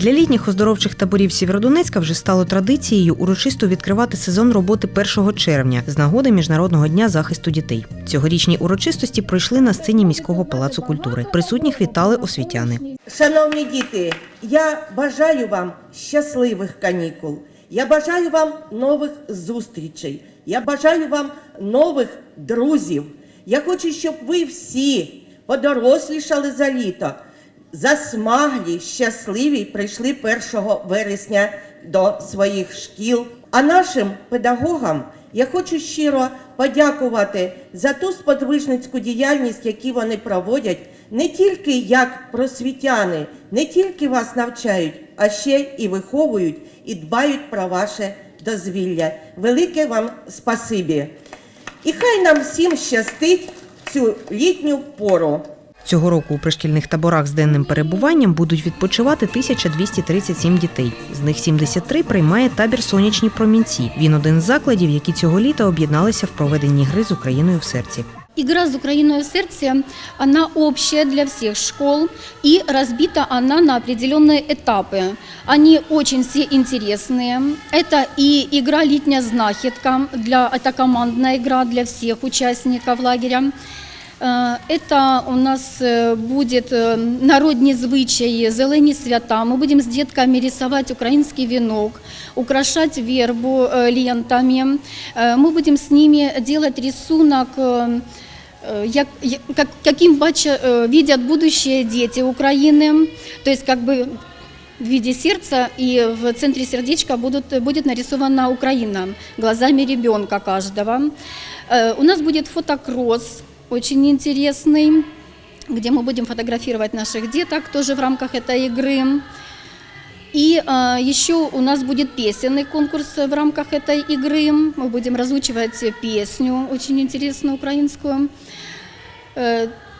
Для літніх оздоровчих таборів Сєвєродонецька вже стало традицією урочисто відкривати сезон роботи 1 червня з нагоди Міжнародного дня захисту дітей. Цьогорічні урочистості пройшли на сцені міського палацу культури. Присутніх вітали освітяни. Шановні діти, я бажаю вам щасливих канікул. Я бажаю вам нових зустрічей. Я бажаю вам нових друзів. Я хочу, щоб ви всі подорослішали за літо, засмаглі, щасливі прийшли 1 вересня до своїх шкіл. А нашим педагогам я хочу щиро подякувати за ту сподвижницьку діяльність, яку вони проводять, не тільки як просвітяни, не тільки вас навчають, а ще і виховують і дбають про ваше дозвілля. Велике вам спасибі. І хай нам всім щастить цю літню пору. Цього року у пришкільних таборах з денним перебуванням будуть відпочивати 1237 дітей. З них 73 приймає табір сонячні промінці. Він один з закладів, які цього літа об'єдналися в проведенні гри з Україною в серці. Игра с Украиной в сердце, она общая для всех школ и разбита она на определенные этапы. Они очень все интересные. Это и игра «Летняя знахідка», для, это командная игра для всех участников лагеря. Е, Это у нас е, будет е, народні звичаї, зелені свята. Ми будемо з дітками рисувати український вінок, украшати вербу е, лентами. Е, Мы будем с ними делать рисунок, е, е, як, як, как- каким бача, е, видят будущее дети Украины. То есть как бы в виде сердца и в центре сердечка будут, будет нарисована Украина глазами ребенка каждого. Э, У нас будет фотокросс, очень интересный, где мы будем фотографировать наших деток тоже в рамках этой игры. И э, еще у нас будет песенный конкурс в рамках этой игры. Мы будем разучивать песню, очень интересную украинскую.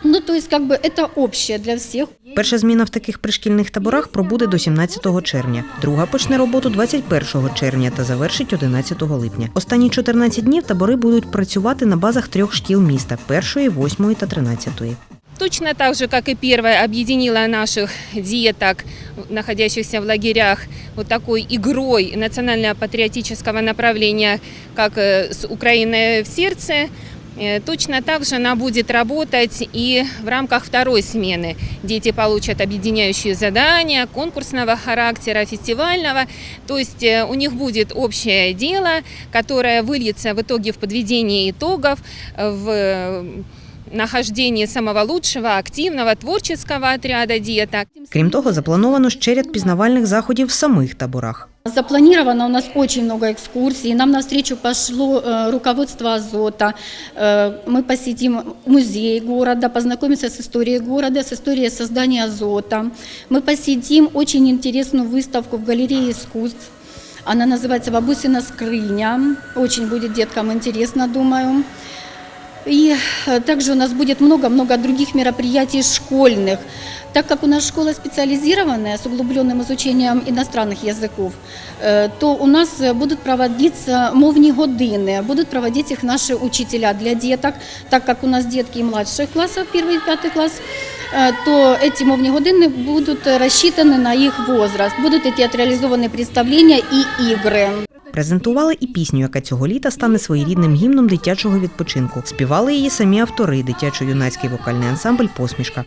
Э, ну, то есть, как бы это общее для всех. Перша зміна в таких пришкільних таборах пробуде до 17 червня. Друга почне роботу 21 червня та завершить 11 липня. Останні 14 днів табори будуть працювати на базах трьох шкіл міста першої, восьмої та тринадцятої. Точно так же, как и первая, объединила наших деток, находящихся в лагерях, вот такой игрой национально-патриотического направления, как э, с Украиной в сердце. Э, Точно так же она будет работать и в рамках второй смены. Дети получат объединяющие задания конкурсного характера, фестивального. То есть э, у них будет общее дело, которое выльется в итоге в подведении итогов, э, в э, нахождении самого лучшего, активного, творческого отряда деток. Крім того, заплановано ще ряд пізнавальних заходів в самих таборах. Запланировано у нас очень много экскурсий. Нам навстречу пошло э, руководство Азота. Э, мы посетим музей города, познакомимся с историей города, с историей создания Азота. Мы посетим очень интересную выставку в галерее искусств. Она называется «Бабусина скрыня». Очень будет деткам интересно, думаю. И э, также у нас будет много-много других мероприятий школьных. Так как у нас школа специализированная с углубленным изучением иностранных языков, э, то у нас э, будут проводиться мовні години, будут проводить их наши учителя для деток, так как у нас детки и младших классов, первый и пятый класс, э, то эти мовні години будут э, рассчитаны на их возраст, будут эти театрализованные представления и игры. Презентували і пісню, яка цього літа стане своєрідним гімном дитячого відпочинку. Співали її самі автори, дитячо-юнацький вокальний ансамбль Посмішка.